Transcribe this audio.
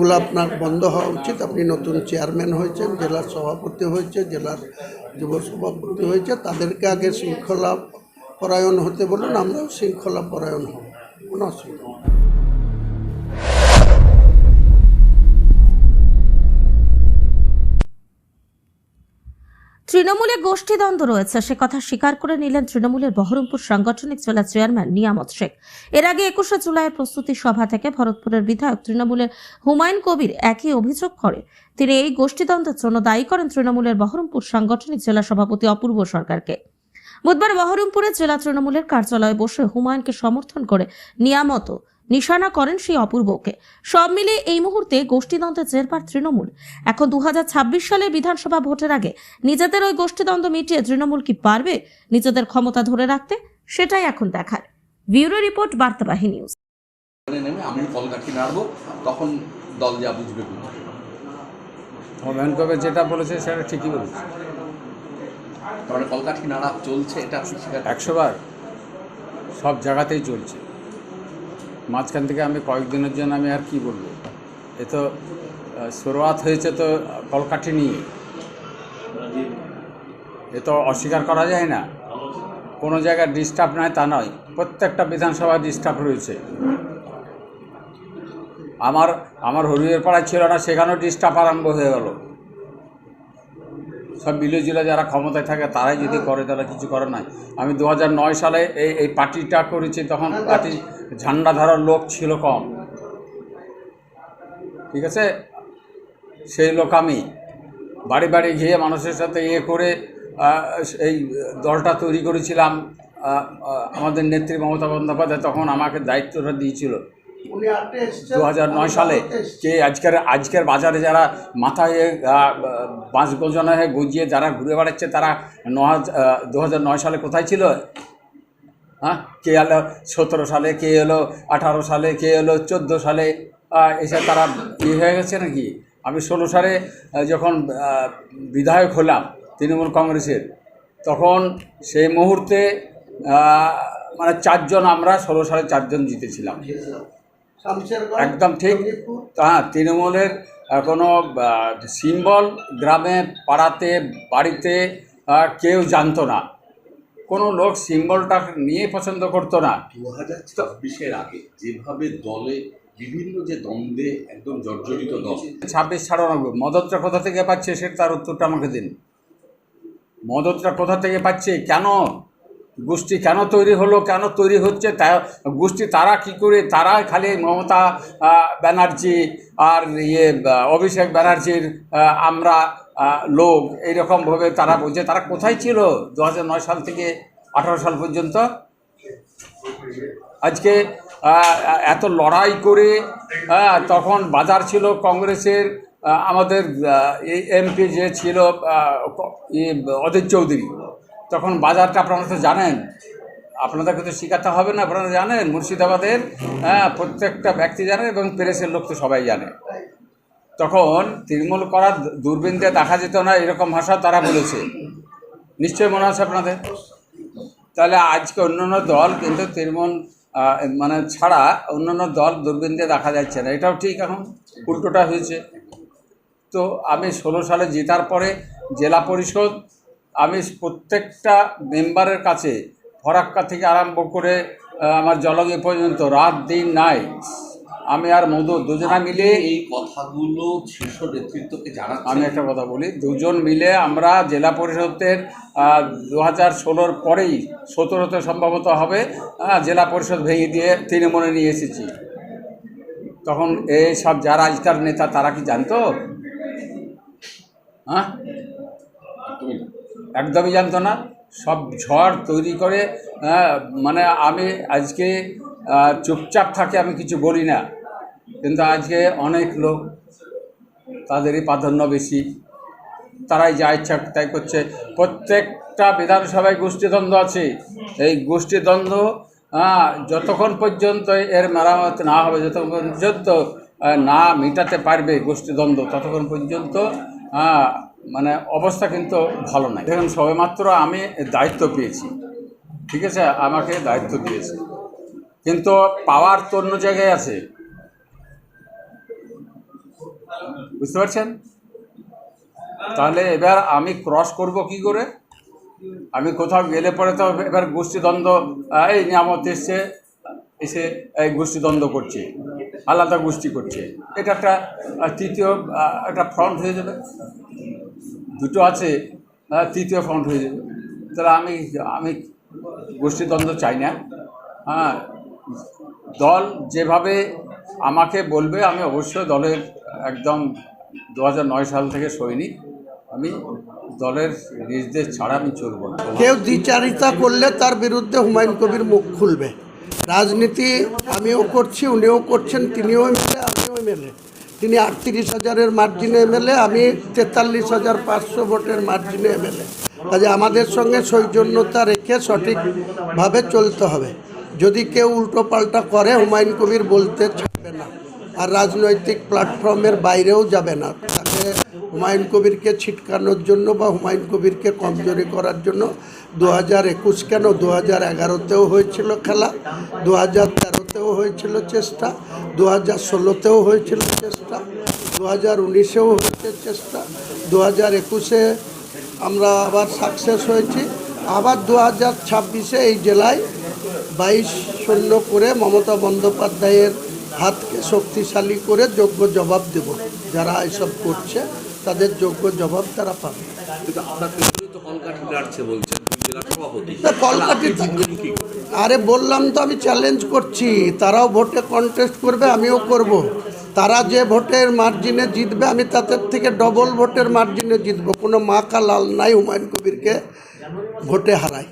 এগুলো আপনার বন্ধ হওয়া উচিত। আপনি নতুন চেয়ারম্যান হয়েছেন, জেলার সভাপতি হয়েছে, জেলার যুব সভাপতি হয়েছে, তাদেরকে আগে শৃঙ্খলা পরায়ণ হতে বলুন, আমরাও শৃঙ্খলা পরায়ণ হব। কোনো অসুবিধা তৃণমূলে গোষ্ঠীদ্বন্দ্ব রয়েছে। সে কথা স্বীকার করে নিলেন তৃণমূলের বহরমপুর সাংগঠনিক জেলা চেয়ারম্যান নিয়ামত শেখ। এর আগে একুশে জুলাইয়ের প্রস্তুতি সভা থেকে ভরতপুরের বিধায়ক তৃণমূলের হুমায়ুন কবির একই অভিযোগ করে। তিনি এই গোষ্ঠীদ্বন্দ্বের জন্য দায়ী করেন তৃণমূলের বহরমপুর সাংগঠনিক জেলা সভাপতি অপূর্ব সরকারকে। বুধবার বহরমপুরে জেলা তৃণমূলের কার্যালয়ে বসে হুমায়ুনকে সমর্থন করে নিয়ামত নিশানা করেন সেই অপূর্বকে। সব মিলে এই মুহূর্তে গোষ্ঠীদ্বন্দ্বের জেরবার তৃণমূল। এখন দু সালের বিধানসভা ভোটের আগে নিজেদের ওই গোষ্ঠীদ্বন্দ্ব মিটিয়ে তৃণমূল কি পারবে? নিজেদের ক্ষমতা ধরে রাখতে সেটাই এখন দেখার। ব্যুরো রিপোর্ট বার্তাবাহী নিউজ। আমি কলকাঠি নাড়বো তখন দল যা বুঝবে কবির যেটা বলেছে সেটা ঠিকই বলেছে। তারপরে কলকাঠি নাড়া চলছে এটা আপনি স্বীকার করছেন? একশো বার। সব জায়গাতেই চলছে। মাঝখান থেকে আমি কয়েকদিনের জন্য আমি আর কি বলব? এ তো শুরুয়াত হয়েছে তো কলকাঠি নিয়ে। এ তো অস্বীকার করা যায় না। কোনো জায়গায় ডিস্টার্ব নাই, তা নয়। প্রত্যেকটা বিধানসভায় ডিস্টার্ব রয়েছে। আমার আমার হরিয়ের পাড়ায় ছিল না, সেখানেও ডিস্টার্ব আরম্ভ হয়ে গেল। সব মিলে জুলে যারা ক্ষমতায় থাকে, তারাই যদি করে তারা কিছু করে নাই আমি দু সালে এই এই পার্টিটা করেছি, তখন পার্টি ঝান্ডা ধরার লোক ছিল কম। ঠিক আছে? সেই লোক আমি। বাড়ি বাড়ি গিয়ে মানুষের সাথে ইয়ে করে এই দলটা তৈরি করেছিলাম। আমাদের নেত্রী মমতা বন্দ্যোপাধ্যায় তখন আমাকে দায়িত্বটা দিয়েছিল। দু হাজার নয় সালে। কে আজকের আজকের বাজারে যারা মাথায় বাঁশ গোজনা হয়ে গজিয়ে যারা ঘুরে বেড়াচ্ছে তারা ন দু হাজার নয় সালে কোথায় ছিল? হ্যাঁ? কে এলো সতেরো সালে কে এলো আঠারো সালে কে এলো চোদ্দ সালে এসে তারা ইয়ে হয়ে গেছে নাকি? আমি ষোলো সালে যখন বিধায়ক হলাম তৃণমূল কংগ্রেসের তখন সেই মুহূর্তে মানে চারজন আমরা ষোলো সালে চারজন জিতেছিলাম। একদম ঠিক। হ্যাঁ তৃণমূলের কোনো সিম্বল গ্রামে পাড়াতে বাড়িতে কেউ জানতো না। কোনো লোক সিম্বলটা নিয়ে পছন্দ করতো না। দু হাজার ছাব্বিশের আগে যেভাবে দলে বিভিন্ন যে দ্বন্দ্বে একদম জর্জরিত দল। ছাব্বিশ ছাড়ানব্বই মদতটা কোথা থেকে পাচ্ছে সেটা তার উত্তরটা আমাকে দিন। মদতটা কোথা থেকে পাচ্ছে? কেন গোষ্ঠী কেন তৈরি হলো, কেন তৈরি হচ্ছে, তা, গোষ্ঠী তারা কি করে, তারা খালি মমতা ব্যানার্জি আর ইয়ে অভিষেক ব্যানার্জির আমরা লোক এইরকমভাবে তারা বলছে। তারা কোথায় ছিল দু সাল থেকে আঠারো সাল পর্যন্ত? আজকে এত লড়াই করে তখন বাজার ছিল কংগ্রেসের আমাদের এমপি যে ছিল অধীর চৌধুরী। তখন বাজারটা আপনারা তো জানেন। আপনাদেরকে তো শেখাতে হবে না, আপনারা জানেন, মুর্শিদাবাদের হ্যাঁ প্রত্যেকটা ব্যক্তি জানে এবং প্রেসের লোক তো সবাই জানে। তখন তৃণমূল করার দূরবীন দিয়ে দেখা যেত না, এরকম ভাষা তারা বলেছে। নিশ্চয়ই মনে আছে আপনাদের? তাহলে আজকে অন্যান্য দল কিন্তু তৃণমূল মানে ছাড়া অন্যান্য দল দূরবীন দিয়ে দেখা যাচ্ছে না। এটাও ঠিক এখন? উল্টোটা হয়েছে। তো আমি ষোলো সালে জেতার পরে জেলা পরিষদ আমি প্রত্যেকটা মেম্বারের কাছে ফরাক্কা থেকে আরম্ভ করে আমার জলগে পর্যন্ত রাত দিন নাই আমি আর মধু দুজনা মিলে এই কথাগুলো শীর্ষ নেতৃত্বকে জানা আমি একটা কথা বলি দুজন মিলে আমরা জেলা পরিষদের দু হাজার ষোলোর পরেই সতেরোতে সম্ভবত হবে জেলা পরিষদ ভেঙে দিয়ে তৃণমূলে নিয়ে এসেছি। তখন এই সব যারা আজকার নেতা তারা কি জানতো? হ্যাঁ? একদমই জানতো না। সব ঝড় তৈরি করে আহ, মানে আমি আজকে চুপচাপ থাকে আমি কিছু বলি না। কিন্তু আজকে অনেক লোক তাদেরই প্রাধান্য বেশি। তারাই যা ইচ্ছা তাই করছে। প্রত্যেকটা বিধানসভায় গোষ্ঠীদ্বন্দ্ব আছে। এই গোষ্ঠীদ্বন্দ্ব আহ, যতক্ষণ পর্যন্ত এর মেরামত না হবে যতক্ষণ পর্যন্ত না মেটাতে পারবে গোষ্ঠীদ্বন্দ্ব ততক্ষণ পর্যন্ত আহ, মানে অবস্থা কিন্তু ভালো নাই। দেখুন, সবেমাত্র আমি দায়িত্ব পেয়েছি, ঠিক আছে? আমাকে দায়িত্ব দিয়েছে। কিন্তু পাওয়ার তো অন্য জায়গায় আছে। বুঝতে পারছেন? তাহলে এবার আমি ক্রস করব কি করে? আমি কোথাও গেলে পরে তো এবার গোষ্ঠীদ্বন্দ্ব এই নিয়ামত এসছে, এসে এই গোষ্ঠীদ্বন্দ্ব করছে, আলাদা গোষ্ঠী করছে। এটা একটা তৃতীয় একটা ফ্রন্ট হয়ে যাবে। দুটো আছে তৃতীয় ফ্রন্ট হয়ে যাবে। তাহলে আমি আমি গোষ্ঠীদ্বন্দ্ব চাই না। হ্যাঁ দল যেভাবে আমাকে বলবে, আমি অবশ্যই দলের একদম দু সাল থেকে সৈনিক। আমি দলের নির্দেশ ছাড়া আমি চলবো না। কেউ দ্বিচারিতা করলে তার বিরুদ্ধে হুমায়ুন কবির মুখ খুলবে। রাজনীতি আমিও করছি, উনিও করছেন, তিনিও এমএলএ, আমিও এমএলএ। তিনি আটত্রিশ হাজারের মার্জিনে এমএলএ আমি তেতাল্লিশ হাজার পাঁচশো ভোটের মার্জিনে এমএলএ কাজে আমাদের সঙ্গে সৌজন্যতা রেখে সঠিকভাবে চলতে হবে। যদি কেউ উল্টো পাল্টা করে, হুমায়ুন কবির বলতে ছাড়বে না আর রাজনৈতিক প্ল্যাটফর্মের বাইরেও যাবে না। তাকে হুমায়ুন কবিরকে ছিটকানোর জন্য বা হুমায়ুন কবিরকে কমজোরি করার জন্য দু হাজার একুশ কেন? দু হাজার এগারোতেও হয়েছিল খেলা দু হাজার তেরোতেও হয়েছিল চেষ্টা দু হাজার ষোলোতেও হয়েছিল চেষ্টা দু হাজার উনিশেও হয়েছে চেষ্টা দু হাজার একুশে আমরা আবার সাকসেস হয়েছি। আবার দু হাজার ছাব্বিশে এই জেলায় বাইশ শূন্য করে মমতা বন্দ্যোপাধ্যায়ের হাতকে শক্তিশালী করে যোগ্য জবাব দেব। যারা এসব করছে তাদের যোগ্য জবাব তারা পাবে। কলকাঠি আরে বললাম তো আমি চ্যালেঞ্জ করছি, তারাও ভোটে কন্টেস্ট করবে, আমিও করব। তারা যে ভোটের মার্জিনে জিতবে, আমি তাদের থেকে ডবল ভোটের মার্জিনে জিতবো কোনো মাখা লাল নাই হুমায়ুন কবিরকে ভোটে হারাই